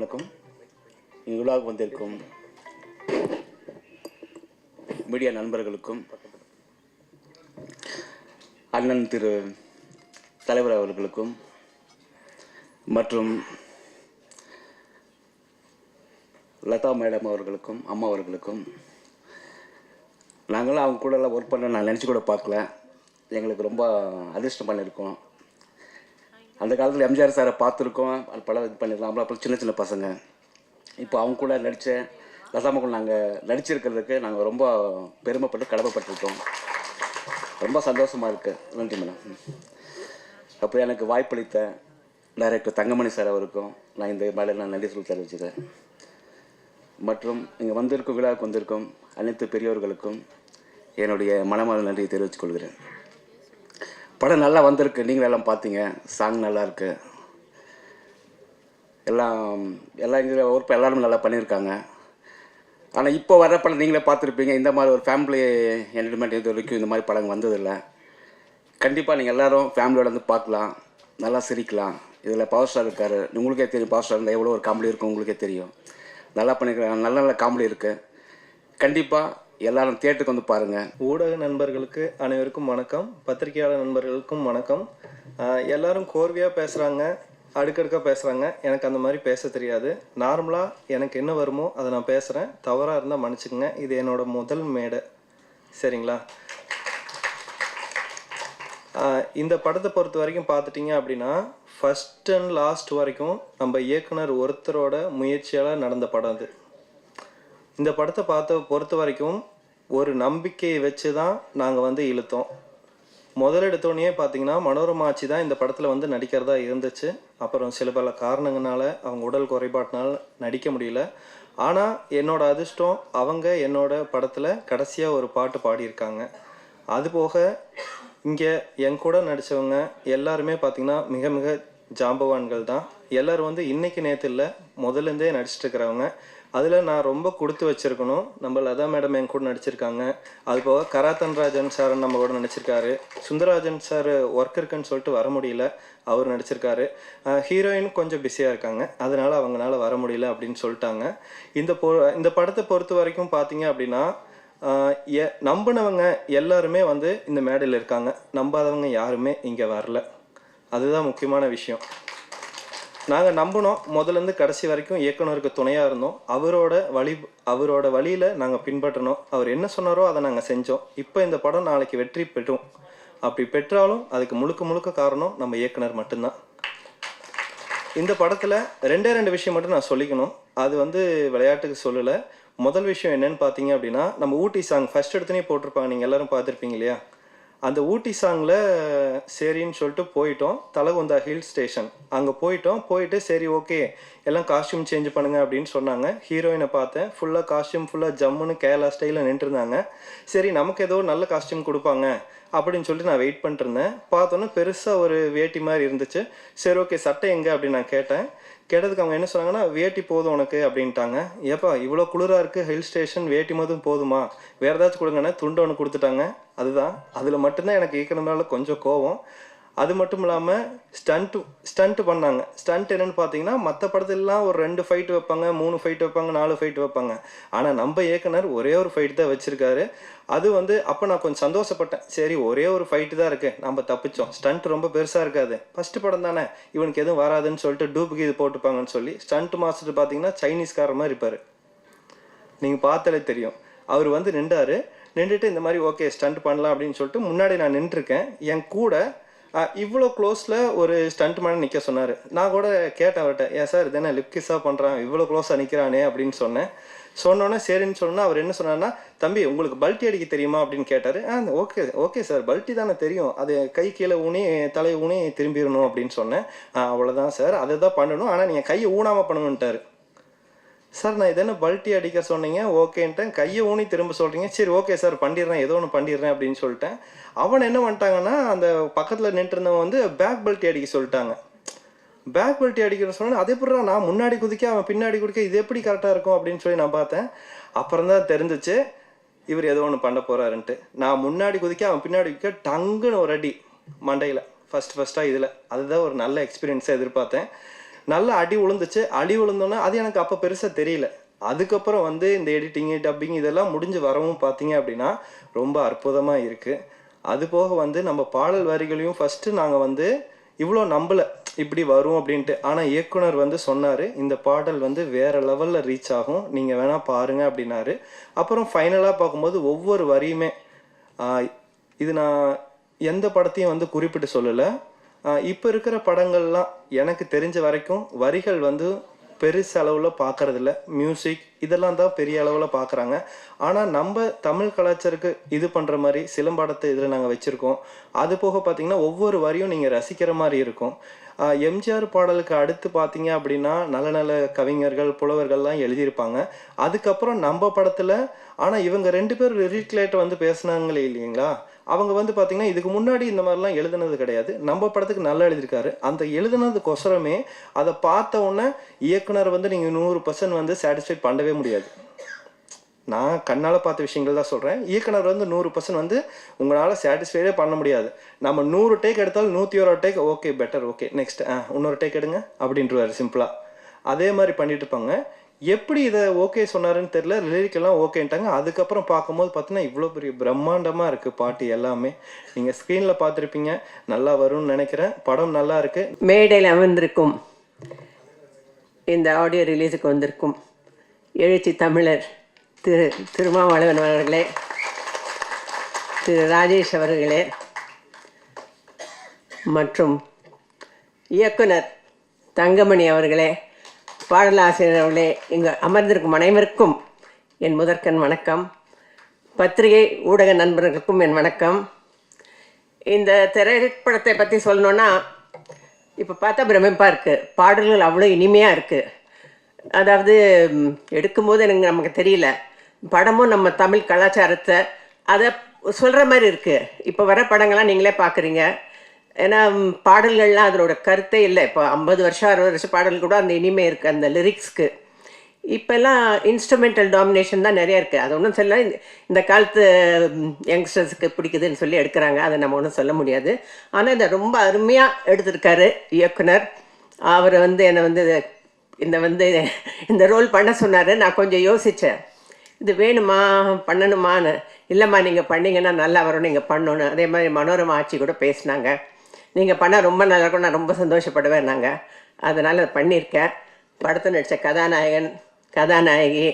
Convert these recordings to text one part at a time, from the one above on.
வணக்கம். எங்கள் விழாவுக்கு வந்திருக்கும் மீடியா நண்பர்களுக்கும் அண்ணன் திரு தலைவர் அவர்களுக்கும் மற்றும் லதா மேடம் அவர்களுக்கும் அம்மா அவர்களுக்கும். நாங்களாம் அவங்க கூட எல்லாம் ஒர்க் பண்ண நான் நினச்சி கூட பார்க்கல. எங்களுக்கு ரொம்ப அதிர்ஷ்டம் பண்ணியிருக்கோம் அந்த காலத்தில் எம்ஜிஆர் சாரை பார்த்துருக்கோம். அது இது பண்ணிருக்கலாம் அப்புறம் சின்ன சின்ன பசங்க. இப்போ அவங்க கூட நடித்த லதாமா கூட நாங்கள் நடிச்சிருக்கிறதுக்கு நாங்கள் ரொம்ப பெருமைப்பட்டு கடமைப்பட்டிருக்கோம். ரொம்ப சந்தோஷமாக இருக்குது நன்றி மேடம். அப்போ எனக்கு வாய்ப்பளித்த டைரக்டர் தங்கமணி சார் அவருக்கும் நான் இந்த மேலே நான் நன்றி சொல்லி தெரிவிச்சுக்கிறேன். மற்றும் இங்கே வந்திருக்கும் விழாவுக்கு வந்திருக்கும் அனைத்து பெரியோர்களுக்கும் என்னுடைய மனமான நன்றியை தெரிவித்துக் கொள்கிறேன். படம் நல்லா வந்திருக்கு. நீங்கள் எல்லாம் பார்த்தீங்க சாங் நல்லா இருக்கு. எல்லாம் எல்லாம் இங்கே ஒர்க் எல்லாரும் நல்லா பண்ணியிருக்காங்க ஆனால் இப்போ வர படம் நீங்களே பார்த்துருப்பீங்க. இந்த மாதிரி ஒரு ஃபேமிலி என்டர்டைன்மெண்ட் இது வரைக்கும் இந்த மாதிரி படம் வந்ததில்லை. கண்டிப்பாக நீங்கள் எல்லோரும் ஃபேமிலியோட வந்து பார்க்கலாம். நல்லா சிரிக்கலாம். இதில் பவர் ஸ்டார் இருக்கார். உங்களுக்கே தெரியும் பவர் ஸ்டார் இருந்தால் எவ்வளோ ஒரு காமெடி இருக்கும் உங்களுக்கே தெரியும். நல்லா பண்ணிக்கலாம் நல்ல நல்ல காமெடி இருக்குது கண்டிப்பாக எல்லாரும் தேட்டருக்கு வந்து பாருங்கள் ஊடக நண்பர்களுக்கு அனைவருக்கும் வணக்கம். பத்திரிகையாளர் நண்பர்களுக்கும் வணக்கம். எல்லாரும் கோர்வையாக பேசுகிறாங்க அடுக்கடுக்காக பேசுகிறாங்க எனக்கு அந்த மாதிரி பேச தெரியாது. நார்மலாக எனக்கு என்ன வருமோ அதை நான் பேசுகிறேன் தவறாக இருந்தால் மன்னிச்சுக்கோங்க. இது என்னோட முதல் மேடை. சரிங்களா? இந்த படத்தை பொறுத்த வரைக்கும் பார்த்துட்டிங்க அப்படின்னா ஃபஸ்ட் அண்ட் லாஸ்ட் வரைக்கும் நம்ம இயக்குனர் ஒருத்தரோட முயற்சியால் நடந்த படம் அது. இந்த படத்தை பார்த்த பொறுத்த வரைக்கும் ஒரு நம்பிக்கையை வச்சு தான் நாங்கள் வந்து இழுத்தோம். முதல் எடுத்தோடனே பார்த்தீங்கன்னா மனோரமா ஆச்சி தான் இந்த படத்தில் வந்து நடிக்கிறதா இருந்துச்சு. அப்புறம் சில பல காரணங்களால் அவங்க உடல் குறைபாட்டினால் நடிக்க முடியல. ஆனால் என்னோட அதிர்ஷ்டம் அவங்க என்னோட படத்தில் கடைசியாக ஒரு பாட்டு பாடியிருக்காங்க. அதுபோக இங்கே என் கூட நடித்தவங்க எல்லாருமே பார்த்தீங்கன்னா மிக மிக ஜாம்பவான்கள் தான். எல்லோரும் வந்து இன்றைக்கு நேற்று இல்லை முதலேருந்தே நடிச்சிட்டு இருக்கிறவங்க. அதில் நான் ரொம்ப கொடுத்து வச்சுருக்கணும். நம்ம லதா மேடம் என் கூட நடிச்சிருக்காங்க. அது போக கராத்தன் ராஜன் சார் நம்ம கூட நடிச்சிருக்காரு. சுந்தரராஜன் சார் ஒர்க் இருக்குன்னு சொல்லிட்டு வர முடியல. அவர் நடிச்சிருக்காரு. ஹீரோயின் கொஞ்சம் பிஸியாக இருக்காங்க. அதனால் அவங்களால வர முடியல அப்படின்னு சொல்லிட்டாங்க. இந்த பொ இந்த படத்தை பொறுத்த வரைக்கும் பார்த்தீங்க அப்படின்னா எ- நம்பினவங்க எல்லாருமே வந்து இந்த மேடையில் இருக்காங்க. நம்பாதவங்க யாருமே இங்கே வரல. அதுதான் முக்கியமான விஷயம். நாங்கள் நம்பினோம். முதலேருந்து கடைசி வரைக்கும் இயக்குனருக்கு துணையாக இருந்தோம். அவரோட வழி அவரோட வழியில் நாங்கள் பின்பற்றினோம். அவர் என்ன சொன்னாரோ அதை நாங்கள் செஞ்சோம். இப்போ இந்த படம் நாளைக்கு வெற்றி பெற்றோம் அப்படி பெற்றாலும் அதுக்கு முழுக்க முழுக்க காரணம் நம்ம இயக்குனர் மட்டும்தான். இந்த படத்தில் ரெண்டே ரெண்டு விஷயம் மட்டும் நான் சொல்லிக்கணும். அது வந்து விளையாட்டுக்கு சொல்லலை. முதல் விஷயம் என்னன்னு பார்த்தீங்க அப்படின்னா நம்ம ஊட்டி சாங் ஃபர்ஸ்ட் எடுத்துனே போட்டிருப்பாங்க. நீங்கள் எல்லோரும் பார்த்துருப்பீங்க இல்லையா? அந்த ஊட்டி சாங்கில் சரின்னு சொல்லிட்டு போயிட்டோம். தலகுந்தா ஹில் ஸ்டேஷன் அங்கே போயிட்டோம். போயிட்டு சரி ஓகே எல்லாம் காஸ்டியூம் சேஞ்ச் பண்ணுங்க அப்படின்னு சொன்னாங்க. ஹீரோயினை பார்த்தேன். ஃபுல்லாக காஸ்டியூம் ஃபுல்லாக ஜம்முன்னு கேரளா ஸ்டைலில் நின்றுருந்தாங்க. சரி நமக்கு ஏதோ நல்ல காஸ்டியூம் கொடுப்பாங்க அப்படின்னு சொல்லிட்டு நான் வெயிட் பண்ணிட்டுருந்தேன். பார்த்தோன்னே பெருசாக ஒரு வேட்டி மாதிரி இருந்துச்சு. சரி ஓகே சட்டை எங்கே அப்படின்னு நான் கேட்டேன். கேட்டதுக்கு அவங்க என்ன சொன்னாங்கன்னா வேட்டி போதும் உனக்கு அப்படின்ட்டாங்க. ஏப்பா இவ்வளோ குளிராக இருக்குது ஹில் ஸ்டேஷன் வேட்டி மதும் போதுமா? வேறு ஏதாச்சும் கொடுங்கண்ணே. துண்டு ஒன்று கொடுத்துட்டாங்க. அதுதான். அதில் மட்டும்தான் எனக்கு ஈக்கணுனால கொஞ்சம் கோவம். அது மட்டும் இல்லாமல் ஸ்டண்ட்டு ஸ்டண்ட்டு பண்ணாங்க. ஸ்டண்ட் என்னன்னு பார்த்தீங்கன்னா மற்ற படத்துலலாம் ஒரு ரெண்டு ஃபைட் வைப்பாங்க மூணு ஃபைட் வைப்பாங்க நாலு ஃபைட் வைப்பாங்க. ஆனால் நம்ம இயக்குனர் ஒரே ஒரு ஃபைட் தான் வச்சுருக்காரு. அது வந்து அப்போ நான் கொஞ்சம் சந்தோஷப்பட்டேன். சரி ஒரே ஒரு ஃபைட்டு தான் இருக்குது நம்ம தப்பிச்சோம். ஸ்டண்ட் ரொம்ப பெருசாக இருக்காது. ஃபஸ்ட்டு படம் தானே. இவனுக்கு எதுவும் வராதுன்னு சொல்லிட்டு டூப்புக்கு இது போட்டுப்பாங்கன்னு சொல்லி ஸ்டண்ட் மாஸ்டர் பார்த்தீங்கன்னா சைனீஸ்கார மாதிரி இருப்பார். நீங்கள் பார்த்தாலே தெரியும். அவர் வந்து நின்றாரு. நின்றுட்டு இந்த மாதிரி ஓகே ஸ்டண்ட் பண்ணலாம் அப்படின்னு சொல்லிட்டு முன்னாடி நான் நின்றுருக்கேன். என் கூட இவ்வளோ க்ளோஸில் ஒரு ஸ்டண்ட் மேன் நிற்க சொன்னார். நான் கூட கேட்டேன் அவர்கிட்ட ஏன் சார் இது என்ன லிப் கிஸ்ஸாக பண்ணுறான் இவ்வளோ க்ளோஸாக நிற்கிறானே அப்படின்னு சொன்னேன். சொன்னோன்னே சரின்னு சொன்னால் அவர் என்ன சொன்னார்னா தம்பி உங்களுக்கு பல்ட்டி அடிக்க தெரியுமா? அப்படின்னு கேட்டார். ஆ ஓகே ஓகே சார் பல்ட்டி தானே தெரியும். அது கை கீழே ஊனி தலை ஊனி திரும்பிடணும் அப்படின்னு சொன்னேன். அவ்வளோதான் சார் அதை தான் பண்ணணும். ஆனால் நீங்கள் கையை ஊனாமல் பண்ணணுன்ட்டார் சார் நான் இதென்ன பல்ட்டி அடிக்க சொன்னீங்க ஓகேன்ட்டேன். கையை ஊனி திரும்ப சொல்கிறீங்க சரி ஓகே சார் பண்ணிடுறேன் ஏதோ ஒன்று பண்ணிடுறேன் அப்படின்னு சொல்லிட்டேன். அவன் என்ன பண்ணிட்டாங்கன்னா அந்த பக்கத்தில் நின்றுருந்தவன் வந்து பேக் பல்ட்டி அடிக்க சொல்லிட்டாங்க. பேக் பல்ட்டி அடிக்கிறேன்னு சொன்னா அதே எப்படி நான் முன்னாடி குதிக்க அவன் பின்னாடி குதிக்க இது எப்படி கரெக்டாக இருக்கும்? அப்படின்னு சொல்லி நான் பார்த்தேன். அப்புறம் தான் தெரிஞ்சிச்சு இவர் ஏதோ ஒன்று பண்ண போகிறாருன்ட்டு நான் முன்னாடி குதிக்க அவன் பின்னாடி குதிக்க டங்குன்னு ஒரு அடி மண்டையில். ஃபஸ்ட் ஃபர்ஸ்ட்டாக இதில். அதுதான் ஒரு நல்ல எக்ஸ்பீரியன்ஸாக எதிர்பார்த்தேன். நல்ல அடி விழுந்துச்சு அடி விழுந்தோன்னே அது எனக்கு அப்போ பெருசாக தெரியல. அதுக்கப்புறம் வந்து இந்த எடிட்டிங்கு டப்பிங் இதெல்லாம் முடிஞ்சு வரவும் பார்த்தீங்க அப்படின்னா ரொம்ப அற்புதமாக இருக்குது அது போக வந்து நம்ம பாடல் வரிகளையும் ஃபஸ்ட்டு நாங்கள் வந்து இவ்வளோ நம்பலை. இப்படி வரும் அப்படின்ட்டு. ஆனால் இயக்குனர் வந்து சொன்னார் இந்த பாடல் வந்து வேறு லெவலில் ரீச் ஆகும். நீங்கள் வேணால் பாருங்க அப்படின்னாரு. அப்புறம் ஃபைனலாக பார்க்கும்போது ஒவ்வொரு வரியுமே இது நான் எந்த படத்தையும் வந்து குறிப்பிட்டு சொல்லலை. இப்போ இருக்கிற படங்கள்லாம் எனக்கு தெரிஞ்ச வரைக்கும் வரிகள் வந்து பெருசு அளவில் பார்க்கறதில்ல மியூசிக் இதெல்லாம் தான் பெரிய அளவில் பார்க்குறாங்க ஆனால் நம்ம தமிழ் கலாச்சாரத்துக்கு இது பண்ணுற மாதிரி சிலம்பாடத்தை இதில் நாங்கள் வச்சுருக்கோம். அது போக பார்த்தீங்கன்னா ஒவ்வொரு வரியும் நீங்கள் ரசிக்கிற மாதிரி இருக்கும். எம்ஜிஆர் பாடலுக்கு அடுத்து பார்த்தீங்க அப்படின்னா நல்ல நல்ல கவிஞர்கள் புலவர்கள்லாம் எழுதியிருப்பாங்க. அதுக்கப்புறம் நம்ம படத்தில் ஆனால் இவங்க ரெண்டு பேர் லிரிக்லேட் வந்து பேசுனாங்களே இல்லைங்களா? அவங்க வந்து பார்த்திங்கன்னா இதுக்கு முன்னாடி இந்த மாதிரிலாம் எழுதுனது கிடையாது. நம்ம படத்துக்கு நல்லா எழுதியிருக்காரு. அந்த எழுதுனதுக்கொசரமே அதை பார்த்த உடனே இயக்குனர் வந்து நீங்கள் நூறு பர்சன்ட் வந்து சாட்டிஸ்ஃபைட் பண்ணவே முடியாது. நான் கண்ணால் பார்த்த விஷயங்கள் தான் சொல்கிறேன் இயக்குனர் வந்து நூறு பர்சன்ட் வந்து உங்களால் சாட்டிஸ்ஃபைடே பண்ண முடியாது. நம்ம நூறு டேக் எடுத்தாலும் நூற்றி ஒரு take okay better okay next ஆ இன்னொரு டேக் எடுங்க அப்படின்றவாரு சிம்பிளாக அதே மாதிரி பண்ணிட்டு இருப்பாங்க எப்படி இதை ஓகே சொன்னாருன்னு தெரியல. லிரிக்கெல்லாம் ஓகேன்ட்டாங்க அதுக்கப்புறம் பார்க்கும்போது பார்த்தீங்கன்னா இவ்வளோ பெரிய பிரம்மாண்டமாக இருக்குது பாட்டு எல்லாமே. நீங்கள் ஸ்க்ரீனில் பார்த்துருப்பீங்க. நல்லா வரும்னு நினைக்கிறேன். படம் நல்லா இருக்குது மேடையில் அமர்ந்திருக்கும். இந்த ஆடியோ ரிலீஸுக்கு வந்திருக்கும். எழுச்சி தமிழர் திரு திருமாவளவன் அவர்களே. திரு ராஜேஷ் அவர்களே. மற்றும் இயக்குனர் தங்கமணி அவர்களே. பாடலாசிரியர்களே இங்கு அமர்ந்திருக்கும் அனைவருக்கும் என் முதற்கண் வணக்கம். பத்திரிகை ஊடக நண்பர்களுக்கும் என் வணக்கம். இந்த திரைப்படத்தை பற்றி சொல்லணுன்னா இப்போ பார்த்தா பிரமிப்பாக இருக்குது பாடல்கள் அவ்வளோ இனிமையாக இருக்குது அதாவது எடுக்கும்போது எனக்கு நமக்கு தெரியல. படமும் நம்ம தமிழ் கலாச்சாரத்தை அதை சொல்கிற மாதிரி இருக்குது இப்போ வர படங்கள்லாம் நீங்களே பார்க்குறீங்க ஏன்னா பாடல்கள்லாம் அதனோட கருத்தே இல்லை. இப்போ ஐம்பது வருஷம் அறுபது வருஷம் பாடல் கூட அந்த இனிமே இருக்குது அந்த லிரிக்ஸ்க்கு இப்போல்லாம் இன்ஸ்ட்ருமெண்டல் டாமினேஷன் தான் நிறைய இருக்குது அது ஒன்றும் சொல்ல இந்த- இந்த காலத்து யங்ஸ்டர்ஸுக்கு பிடிக்குதுன்னு சொல்லி எடுக்கிறாங்க. அதை நம்ம ஒன்றும் சொல்ல முடியாது. ஆனால் இதை ரொம்ப அருமையாக எடுத்திருக்காரு இயக்குனர். அவர் வந்து என்னை வந்து இந்த வந்து இந்த ரோல் பண்ண சொன்னார். நான் கொஞ்சம் யோசித்தேன் இது வேணுமா? பண்ணணுமான்னு. இல்லைம்மா நீங்கள் பண்ணீங்கன்னா நல்லா வரும் நீங்கள் பண்ணணும். அதே மாதிரி மனோரமா ஆட்சி கூட பேசினாங்க. நீங்கள் பண்ணால் ரொம்ப நல்லா இருக்கும். நான் ரொம்ப சந்தோஷப்படுவேன் நாங்கள் அதனால் அதை பண்ணியிருக்கேன். படத்தில் நடித்த கதாநாயகன் கதாநாயகி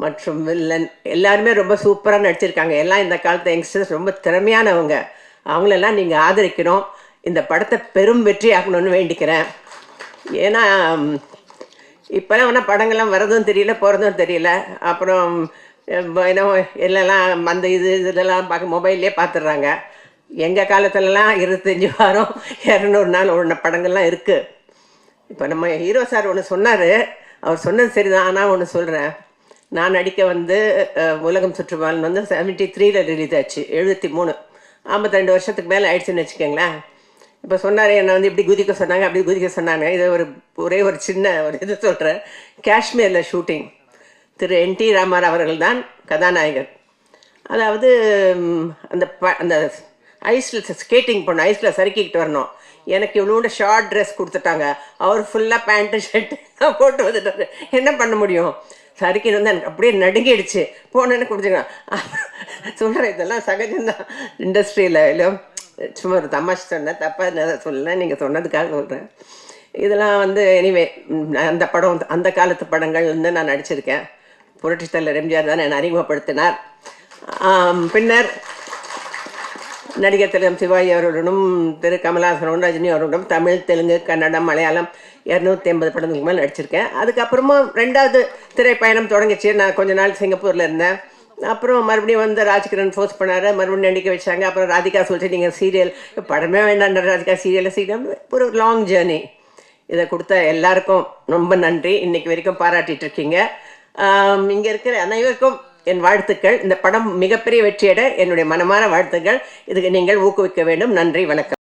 மற்றும் வில்லன் எல்லாருமே ரொம்ப சூப்பராக நடிச்சிருக்காங்க. எல்லாம் இந்த காலத்து யங்ஸ்டர்ஸ் ரொம்ப திறமையானவங்க. அவங்களெல்லாம் நீங்கள் ஆதரிக்கணும். இந்த படத்தை பெரும் வெற்றி ஆக்கணும்னு வேண்டிக்கிறேன். ஏன்னா இப்போலாம் இப்போல்லாம் வேணால் படங்கள்லாம் வரதும் தெரியல போகிறதும் தெரியல. அப்புறம் அஹ், என்ன எல்லாம் அந்த இது இதெல்லாம் பார்க்க மொபைல்லே பார்த்துடுறாங்க. எங்கள் காலத்துலலாம் இருபத்தஞ்சி வாரம் இரநூறு நாள் ஒன்று படங்கள்லாம் இருக்குது இப்போ நம்ம ஹீரோ சார் ஒன்று சொன்னார். அவர் சொன்னது சரிதான். ஆனால் ஒன்று சொல்கிறேன் நான் நடிக்க வந்து உலகம் சுற்றுப்பாலன் வந்து செவன்ட்டி த்ரீல ரிலீஸ் ஆச்சு. எழுபத்தி மூணு. ஐம்பத்திரெண்டு வருஷத்துக்கு மேலே ஆயிடுச்சுன்னு வச்சுக்கோங்களேன். இப்போ சொன்னார் என்னை வந்து இப்படி குதிக்க சொன்னாங்க அப்படி குதிக்க சொன்னாங்க. இது ஒரு ஒரே ஒரு சின்ன ஒரு இது சொல்கிறேன் காஷ்மீரில் ஷூட்டிங் திரு என் டி ராமர் அவர்கள் தான் கதாநாயகர். அதாவது அந்த ப அந்த ஐஸில் ஸ்கேட்டிங் பண்ணோம் ஐஸில் சறுக்கிக்கிட்டு வரணும். எனக்கு இவ்வளோண்டு ஷார்ட் ட்ரெஸ் கொடுத்துட்டாங்க. அவர் ஃபுல்லாக பேண்ட்டு ஷர்ட்டு போட்டு வந்துட்டாரு. என்ன பண்ண முடியும்? சறுக்கிட்டு வந்து எனக்கு அப்படியே நடுங்கிடுச்சு. போனேன்னு கொடுத்துருக்கேன் சொல்கிறேன் இதெல்லாம் சகஜம்தான். இண்டஸ்ட்ரியில் இல்லை சும்மா ஒரு தமாஷ் சொன்னேன். தப்பாக சொல்லலை நீங்கள் சொன்னதுக்காக சொல்கிறேன் இதெல்லாம் வந்து எனிவே அந்த படம் அந்த காலத்து படங்கள் வந்து நான் நடிச்சிருக்கேன். புரட்சித்தலைவர் எம்ஜிஆர் தான் என்னை அறிமுகப்படுத்தினார். பின்னர் நடிகர் திலகம் சிவாஜி அவர்களுடனும் திரு கமலஹாசனுடன் ரஜினி அவர்களுடன் தமிழ் தெலுங்கு கன்னடம் மலையாளம் இரநூத்தி ஐம்பது படங்களுக்கு மேலே நடிச்சிருக்கேன். அதுக்கப்புறமா ரெண்டாவது திரைப்பயணம் தொடங்கிச்சு. நான் கொஞ்ச நாள் சிங்கப்பூரில் இருந்தேன். அப்புறம் மறுபடியும் வந்து ராஜ்கிரண் ஃபோர்ஸ் பண்ணார். மறுபடியும் நடிக்க வச்சாங்க. அப்புறம் ராதிகா சொல்லிட்டு நீங்கள் சீரியல் படமே வேண்டாம். ராதிகா சீரியலில் சீரியல் ஒரு லாங் ஜேர்னி இதை கொடுத்த எல்லாருக்கும் ரொம்ப நன்றி. இன்னைக்கு வரைக்கும் பாராட்டிட்டு இருக்கீங்க. இங்கே இருக்கிற அனைவருக்கும் என் வாழ்த்துக்கள். இந்த படம் மிகப்பெரிய வெற்றியிட என்னுடைய மனமான வாழ்த்துக்கள். இதுக்கு நீங்கள் ஊக்குவிக்க வேண்டும். நன்றி. வணக்கம்.